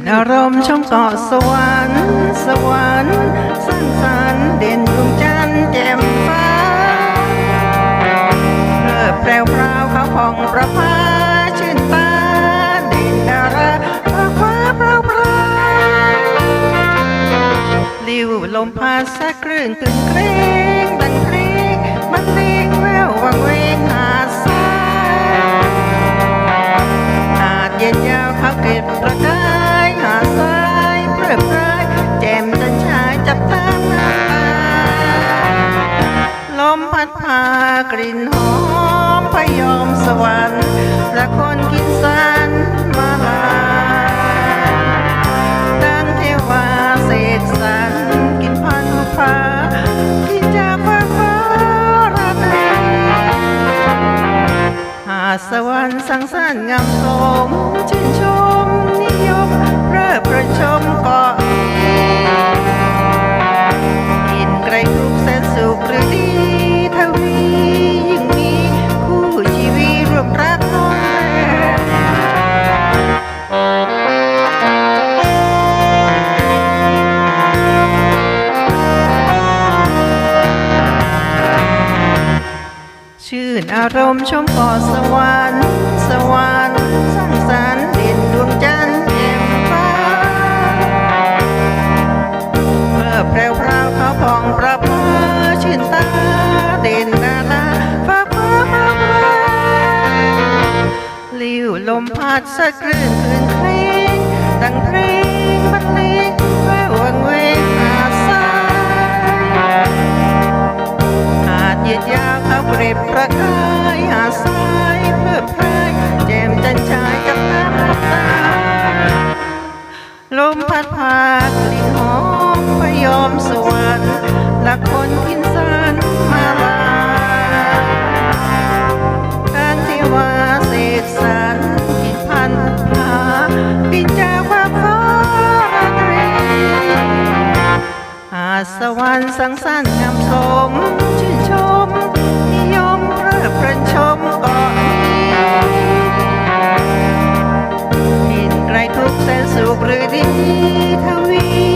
นอารมณ์ชมเกาะสวรรค์สวรรค์สร้างสรรค์เด่นดวงจันทร์แจ่มฟ้าเลิบแปลวพราวเขาผ่องประภาชื่นตาเด่นดาราฟ้าฟ้าเปล่าเปล่าลิวลมพัดสะคลื่นตึงเครง พัดพากลิ่นหอมพยอมสวรรค์และคนกินสันมาลาดังเทวาเสกสรรกินพันฟ้ากินจากฟ้าฟ้าราตรีหาสวรรค์สังสรรค์งามสมชื่นชม ชื่นอารมณ์ชมเกาะสวรรค์สวรรค์สร้างสรรค์เด่นดวงจันทร์แจ่มฟ้าเมื่อแพรวพราวเขาผ่องประภาชื่นตาเด่นดาราฟ้าฟ้าฟ้าฟ้าลิ้วลมพัดสะคลื่นคลื่น ระกายหาดทรายเพื่อพรายแจมจันชายกับน้ำตา ลมพัดพากลิ่นหอมพยอมสวรรค์ละคนทินสารมาลาการที่ว่าเสกสรรกินพันธาบิจากฟ้าฟ้าราตรีหาสวรรค์สังสรรค์ উপরে গেছি থামি।